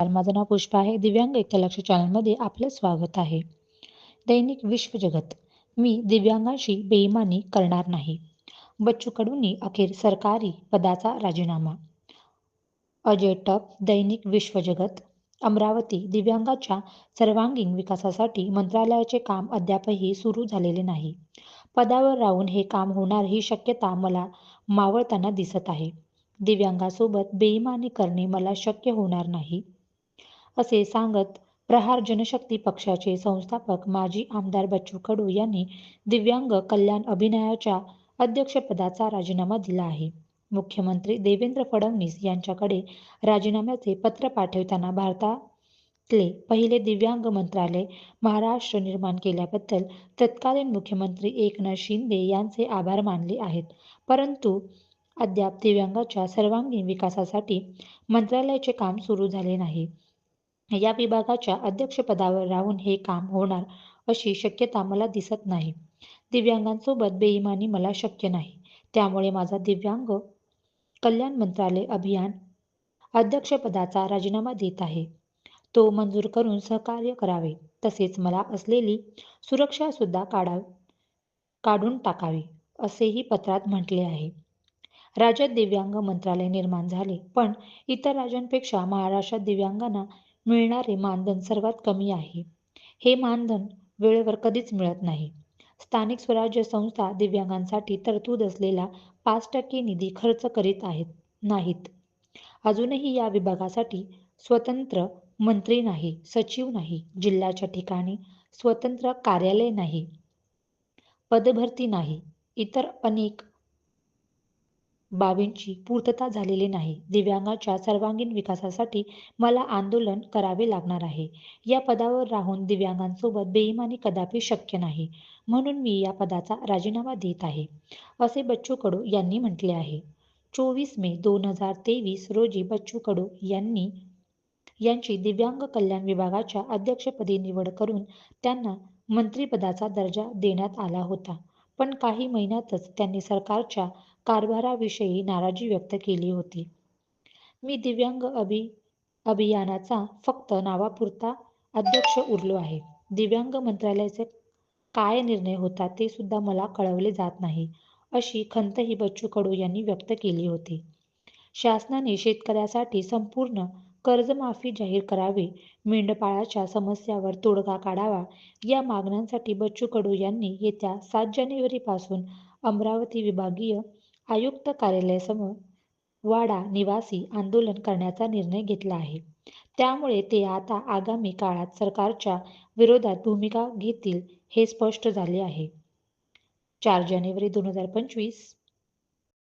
माझं नाव पुष्पा आहे. दिव्यांग एकलक्ष चॅनलमध्ये आपलं स्वागत आहे. दैनिक विश्वजगत. मी दिव्यांगांशी बेईमानी करणार नाही. बच्चू कडूंनी अखेर सरकारी पदाचा राजीनामा. अजय टप दैनिक विश्वजगत. अमरावती दिव्यांगाच्या सर्वांगीण विकासासाठी मंत्रालयाचे काम अद्यापही सुरू झालेले नाही. पदावर राहून हे काम होणार ही शक्यता मला मावळताना दिसत आहे. दिव्यांगासोबत बेईमानी करणे मला शक्य होणार नाही. असे सांगत प्रहार जनशक्ती पक्षाचे संस्थापक माजी आमदार बच्चू कडू यांनी दिव्यांग कल्याण अभिनयाच्या अध्यक्षपदाचा राजीनामा दिला आहे. मुख्यमंत्री देवेंद्र फडणवीस यांच्याकडे राजीनाम्याचे पत्र पाठवताना भारतातले पहिले दिव्यांग मंत्रालय महाराष्ट्र निर्माण केल्याबद्दल तत्कालीन मुख्यमंत्री एकनाथ शिंदे यांचे आभार मानले आहेत. परंतु अद्याप दिव्यांगाच्या सर्वांगीण विकासासाठी मंत्रालयाचे काम सुरू झाले नाही. या विभागाच्या अध्यक्षपदावर राहून हे काम होणार अशी शक्यता मला दिसत नाही. दिव्यांगांसोबत बेईमानी मला शक्य नाही. त्यामुळे माझा दिव्यांग कल्याण मंत्रालय अभियान अध्यक्षपदाचा राजीनामा देत आहे. तो मंजूर करून सहकार्य करावे तसेच मला असलेली सुरक्षा सुद्धा काढा काढून टाकावी असेही पत्रात म्हटले आहे. राज्यात दिव्यांग मंत्रालय निर्माण झाले पण इतर राज्यांपेक्षा महाराष्ट्रात दिव्यांगांना मिळणारे मानधन सर्वात कमी आहे. हे मानधन वेळेवर कधीच मिळत नाही. स्थानिक स्वराज्य संस्था दिव्यांगांसाठी तरतूद असलेला पाच टक्के निधी खर्च करीत आहेत नाहीत. अजूनही या विभागासाठी स्वतंत्र मंत्री नाही सचिव नाही जिल्ह्याच्या ठिकाणी स्वतंत्र कार्यालय नाही पदभरती नाही इतर अनेक बाबींची पूर्तता झालेली नाही. दिव्यांगाच्या सर्वांगीण विकासासाठी मला आंदोलन करावे लागणार आहे. या पदावर राहून दिव्यांगांसोबत बेईमानी कदापि शक्य नाही. म्हणून मी या पदाचा राजीनामा देत आहे असे बच्चू कडू यांनी म्हटले आहे. चोवीस मे दोन हजार तेवीस रोजी बच्चू कडू यांनी यांची दिव्यांग कल्याण विभागाच्या अध्यक्षपदी निवड करून त्यांना मंत्रिपदाचा दर्जा देण्यात आला होता. पण काही महिन्यातच त्यांनी सरकारच्या कारभाराविषयी नाराजी व्यक्त केली होती. मी दिव्यांग अभि अभियानाचा फक्त नावापुरता अध्यक्ष उरलो आहे. दिव्यांग मंत्रालयाचे काय निर्णय होता ते सुद्धा मला कळवले जात नाही अशी खंतही बच्चू कडू यांनी व्यक्त केली होती. शासनाने शेतकऱ्यासाठी संपूर्ण कर्जमाफी जाहीर करावी मेंढपाळाच्या समस्यावर तोडगा काढावा या मागण्यांसाठी बच्चू कडू यांनी येत्या सात जानेवारीपासून अमरावती विभागीय आयुक्त कार्यालयासमोर वाडा निवासी आंदोलन करण्याचा निर्णय घेतला आहे. त्यामुळे ते आता आगामी काळात सरकारच्या विरोधात भूमिका घेतील हे स्पष्ट झाले आहे. चार जानेवारी दोन हजार पंचवीस